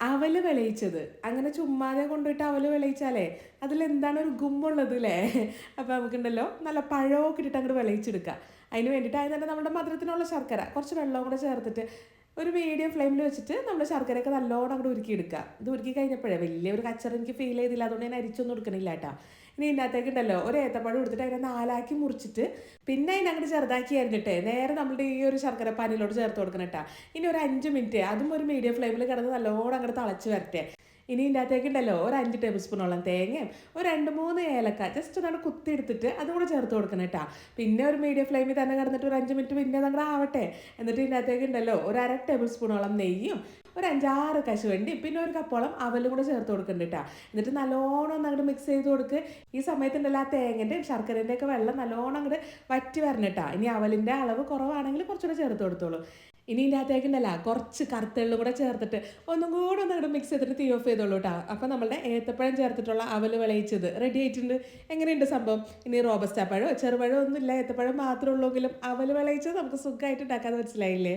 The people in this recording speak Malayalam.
അവൽ വിളയിച്ചത്. അങ്ങനെ ചുമ്മാതെ കൊണ്ടുപോയിട്ട് അവൽ വിളയിച്ചാലേ അതിലെന്താണ് ഒരു ഗുമ്മുള്ളത് അല്ലേ അപ്പോൾ നമുക്കുണ്ടല്ലോ നല്ല പഴമൊക്കെ ഇട്ടിട്ട് അങ്ങോട്ട് വിളയിച്ചെടുക്കുക അതിന് വേണ്ടിയിട്ട് അതിന് നമ്മുടെ മധുരത്തിനുള്ള ശർക്കര കുറച്ച് വെള്ളവും കൂടെ ചേർത്തിട്ട് ഒരു മീഡിയം ഫ്ലെയിമിൽ വെച്ചിട്ട് നമ്മൾ ശർക്കരയൊക്കെ നല്ലോണം അങ്ങോട്ട് ഉരുക്കി എടുക്കുക ഇത് ഉരുക്കി കഴിഞ്ഞപ്പോഴേ വലിയൊരു കച്ചറ എനിക്ക് ഫീൽ ചെയ്തില്ല. അതുകൊണ്ട് ഞാൻ അരിച്ചൊന്നും എടുക്കണില്ല കേട്ടോ. ഇനി ഇതിനകത്തേക്ക് ഉണ്ടല്ലോ ഒരു ഏത്തപ്പഴം എടുത്തിട്ട് അതിനെ നാലാക്കി മുറിച്ചിട്ട് പിന്നെ അതിനെ അങ്ങോട്ട് ചെറുതാക്കി അരിഞ്ഞിട്ട് നേരെ നമ്മുടെ ഈ ഒരു ശർക്കര പാനിലോട്ട് ചേർത്ത് കൊടുക്കണം കേട്ടോ. ഇനി ഒരു അഞ്ച് മിനിറ്റ് അതും ഒരു മീഡിയം ഫ്ലെയിമിൽ കിടന്ന് നല്ലോണം അങ്ങോട്ട് തിളച്ച് വരട്ടെ. ഇനി ഇതിന്റെ ഉണ്ടല്ലോ ഒരു അഞ്ച് ടേബിൾ സ്പൂണോളം തേങ്ങയും ഒരു രണ്ട് മൂന്ന് ഏലക്ക ജസ്റ്റ് ഒന്നാണ് കുത്തി എടുത്തിട്ട് അതും കൂടെ ചേർത്ത് കൊടുക്കണം കേട്ടോ. പിന്നെ ഒരു മീഡിയം ഫ്ലെയിമിൽ തന്നെ കിടന്നിട്ട് ഒരു അഞ്ച് മിനിറ്റ് പിന്നെ നമ്മുടെ ആവട്ടെ. എന്നിട്ട് ഇതിന്റെ അകത്തേക്ക് ഉണ്ടല്ലോ ഒരു അര ടേബിൾ സ്പൂണോളം നെയ്യും ഒരു അഞ്ചാറ് കശുവണ്ടി പിന്നെ ഒരു കപ്പോളം അവലും കൂടെ ചേർത്ത് കൊടുക്കുന്നുണ്ട് കേട്ടോ. എന്നിട്ട് നല്ലോണം ഒന്ന് അങ്ങോട്ട് മിക്സ് ചെയ്ത് കൊടുക്ക്. ഈ സമയത്തുണ്ടല്ലോ ആ തേങ്ങന്റെയും ശർക്കരേന്റെയൊക്കെ വെള്ളം നല്ലോണം അങ്ങോട്ട് വറ്റി വരണം കേട്ടോ. ഇനി അവലിന്റെ അളവ് കുറവാണെങ്കിൽ കുറച്ചുകൂടെ ചേർത്ത് കൊടുത്തോളൂ. ഇനി ഇതിന്റെ അകത്തേക്കുണ്ടല്ല കുറച്ച് കറുത്തെള്ളും കൂടെ ചേർത്തിട്ട് ഒന്നും കൂടെ ഒന്ന് അങ്ങോട്ട് മിക്സ് ചെയ്തിട്ട് തീ ഓഫ് ചെയ്തോളൂ കേട്ടോ അപ്പോൾ നമ്മളുടെ ഏത്തപ്പഴം ചേർത്തിട്ടുള്ള അവൽ വിളയിച്ചത് റെഡി ആയിട്ടുണ്ട്. എങ്ങനെയുണ്ട് സംഭവം? ഇനി റോബസ്റ്റ പഴമോ ചെറുപഴമോ ഒന്നുമില്ല. ഏത്തപ്പഴം മാത്രമേ ഉള്ളൂ എങ്കിലും അവൽ വിളയിച്ചത് നമുക്ക് സുഖമായിട്ട് ഉണ്ടാക്കാമെന്ന് മനസ്സിലായില്ലേ?